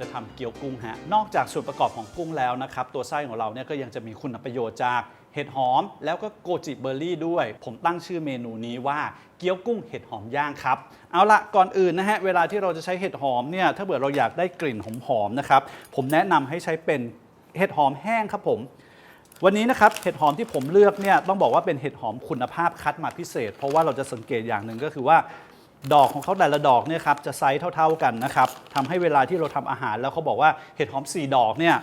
จะทำเกี๊ยวกุ้งฮะ นอกจากส่วนประกอบของกุ้งแล้วนะครับ ตัวไส้ของเราเนี่ยก็ยังจะมีคุณประโยชน์จากเห็ดหอม แล้วก็โกจิเบอร์รี่ด้วย ผมตั้งชื่อเมนูนี้ว่าเกี๊ยวกุ้งเห็ดหอมย่างครับ เอาละก่อนอื่นนะฮะ เวลาที่เราจะใช้เห็ดหอมเนี่ย ถ้าเกิดเราอยากได้กลิ่นหอมๆนะครับ ผมแนะนำให้ใช้เป็นเห็ดหอมแห้งครับผมวันนี้นะครับเห็ดหอมที่ผมเลือกเนี่ยต้องบอกว่าเป็นเห็ดหอมคุณภาพคัดมาพิเศษ เพราะว่าเราจะสังเกตอย่างหนึ่งก็คือว่า ดอกของเขาแต่ละดอกเนี่ยครับจะไซส์เท่า ๆกันนะครับทำให้เวลาที่เราทำอาหารแล้วเขาบอกว่าเห็ดหอม 4 ดอกเนี่ย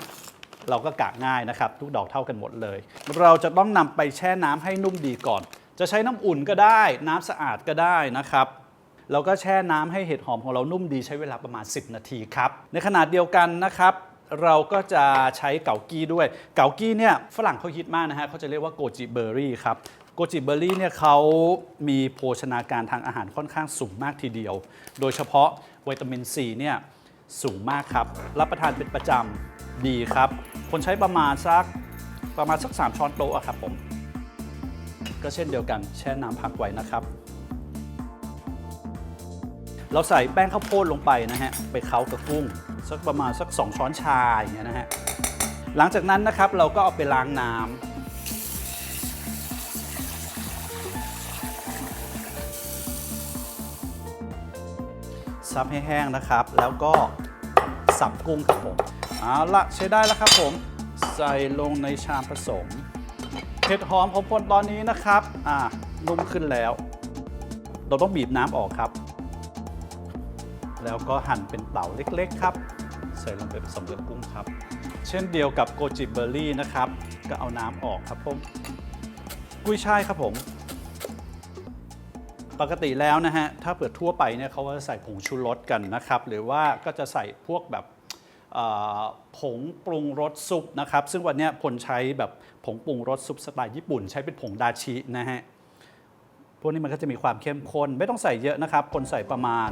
เราก็กะง่ายนะครับ ทุกดอกเท่ากันหมดเลย เราจะต้องนำไปแช่น้ำให้นุ่มดีก่อน จะใช้น้ำอุ่นก็ได้ น้ำสะอาดก็ได้นะครับเราก็แช่น้ำให้เห็ดหอมของเรานุ่มดีใช้เวลาประมาณ 10 นาทีครับ ในขณะเดียวกันนะครับ เราก็จะใช้เกากี้ด้วย เกากี้เนี่ยฝรั่งเขาฮิตมากนะฮะเขาจะเรียกว่าโกจิเบอร์รี่ครับ โกจิเบอร์รี่เนี่ยเขามีโภชนาการทางอาหารค่อนข้างสูงมากทีเดียว โดยเฉพาะวิตามินซีเนี่ยสูงมากครับ รับประทานเป็นประจำดีครับ คนใช้ประมาณสักประมาณสัก 3 ช้อนโต๊ะครับผม ก็เช่นเดียวกันแช่น้ำพักไว้นะครับ เราใส่แป้งข้าวโพดลงไปนะฮะ ไปเค้ากับกุ้ง สักประมาณสัก 2 ช้อนชาอย่างเงี้ยนะฮะ หลังจากนั้นนะครับเราก็เอาไปล้างน้ำ ซับให้แห้งนะครับ แล้วก็สับกุ้งครับผมเอาละใช้ได้แล้วครับผม ใส่ลงในชามผสมเห็ดหอมของพลตอนนี้นะครับ อ่านุ่มขึ้นแล้ว เราต้องบีบน้ำออกครับ แล้วก็หั่นเป็นเต๋าเล็กๆครับ ใส่ลงไปผสมกับกุ้งครับ เช่นเดียวกับโกจิเบอร์รี่นะครับ ก็เอาน้ำออกครับผม กุ้ยช่ายครับผม ปกติแล้วนะฮะถ้าเปิดทั่วไปเนี่ยเขาก็จะใส่ผงชูรสกันนะครับ หรือว่าก็จะใส่พวกแบบผงปรุงรสซุปนะครับ ซึ่งวันนี้ยพลใช้แบบผงปรุงรสซุปสไตล์ญี่ปุ่น ใช้เป็นผงดาชินะฮะพวกนี้มันก็จะมีความเข้มข้น ไม่ต้องใส่เยอะนะครับคนใส่ประมาณ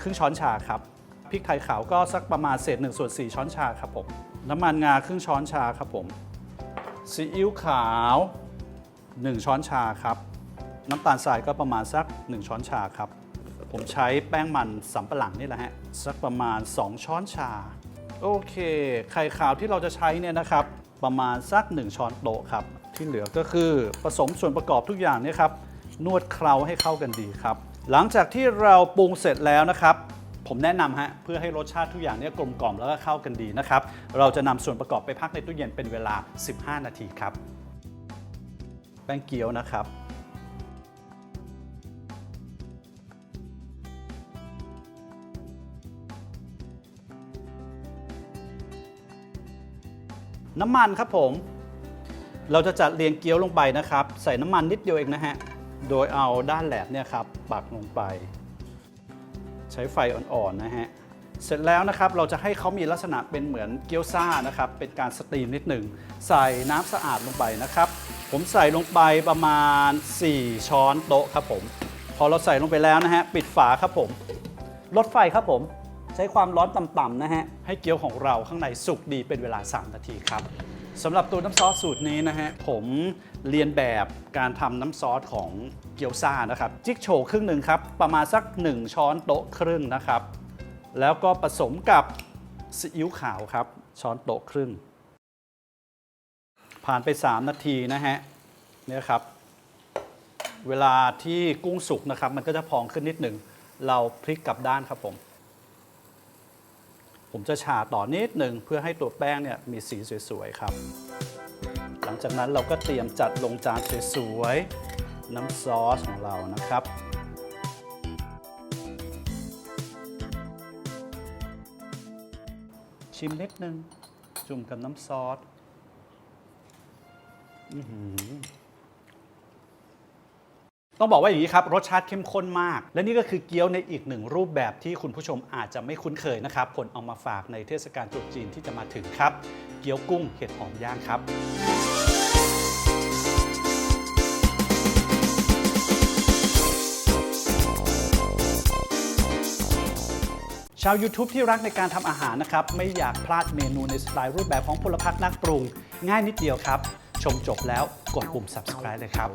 ครึ่งช้อนชาครับพริกไทยขาวก็สักประมาณเศษ1ส่วน4ช้อนชาครับผมน้ำมันงาครึ่งช้อนชาครับผมซีอิ๊วขาว 1 ช้อนชาครับ น้ำตาลทรายก็ประมาณสัก 1 ช้อนชาครับ ผมใช้แป้งมันสำปะหลังนี่แหละฮะสักประมาณ 2 ช้อนชา โอเคไข่ขาวที่เราจะใช้เนี่ยนะครับประมาณสัก 1 ช้อนโต๊ะครับที่เหลือก็คือผสมส่วนประกอบทุกอย่างเนี่ยครับนวดเคล้าให้เข้ากันดีครับ หลังจากที่เราปรุงเสร็จแล้วนะครับผมแนะนำฮะเพื่อให้รสชาติทุกอย่างเนี่ยกลมกล่อมแล้วก็เข้ากันดีนะครับ เราจะนำส่วนประกอบไปพักในตู้เย็นเป็นเวลา 15 นาทีครับ แป้งเกี๊ยวนะครับ น้ำมันครับผม เราจะจัดเรียงเกี๊ยวลงไปนะครับ ใส่น้ำมันนิดเดียวเองนะฮะ โดยเอาด้านแหลมเนี่ยครับปักลงไป ใช้ไฟอ่อนๆนะฮะ เสร็จแล้วนะครับเราจะให้เขามีลักษณะเป็นเหมือนเกี๊ยวซ่านะครับ เป็นการสตรีมนิดหนึ่ง ใส่น้ำสะอาดลงไปนะครับ ผมใส่ลงไปประมาณ 4 ช้อนโต๊ะครับผม พอเราใส่ลงไปแล้วนะฮะ ปิดฝาครับผม ลดไฟครับผม ใช้ความร้อนต่ำๆนะฮะ ให้เกี๊ยวของเราข้างในสุกดีเป็นเวลา 3 นาทีครับสำหรับตัวน้ำซอสสูตรนี้นะฮะ ผมเรียนแบบการทำน้ำซอสของเกี๊ยวซ่านะครับ จิ๊กโฉครึ่งหนึ่งครับ ประมาณสัก 1 ช้อนโต๊ะครึ่งนะครับ แล้วก็ผสมกับซีอิ๊วขาวครับ ช้อนโต๊ะครึ่ง ผ่านไป 3 นาทีนะฮะเนี่ยครับ เวลาที่กุ้งสุกนะครับ มันก็จะพองขึ้นนิดหนึ่งเราพลิกกลับด้านครับผม ผมจะฉาต่อนิดหนึ่งเพื่อให้ตัวแป้งเนี่ยมีสีสวยๆครับ หลังจากนั้นเราก็เตรียมจัดลงจานสวยๆน้ำซอสของเรานะครับชิมนิดนึง จุ่มกับน้ำซอส อือหือ ต้องบอกว่าอย่างนี้ครับ รสชาติเข้มข้นมาก และนี่ก็คือเกี๊ยวในอีกหนึ่งรูปแบบที่คุณผู้ชมอาจจะไม่คุ้นเคยนะครับ ผลเอามาฝากในเทศกาลตรุษจีนที่จะมาถึงครับ เกี๊ยวกุ้งเห็ดหอมย่างครับ ชาว YouTube ที่รักในการทำอาหารนะครับ ไม่อยากพลาดเมนูในสไตล์รูปแบบของพลพักนักปรุง ง่ายนิดเดียวครับ ชมจบแล้วกดปุ่ม subscribe เลยครับ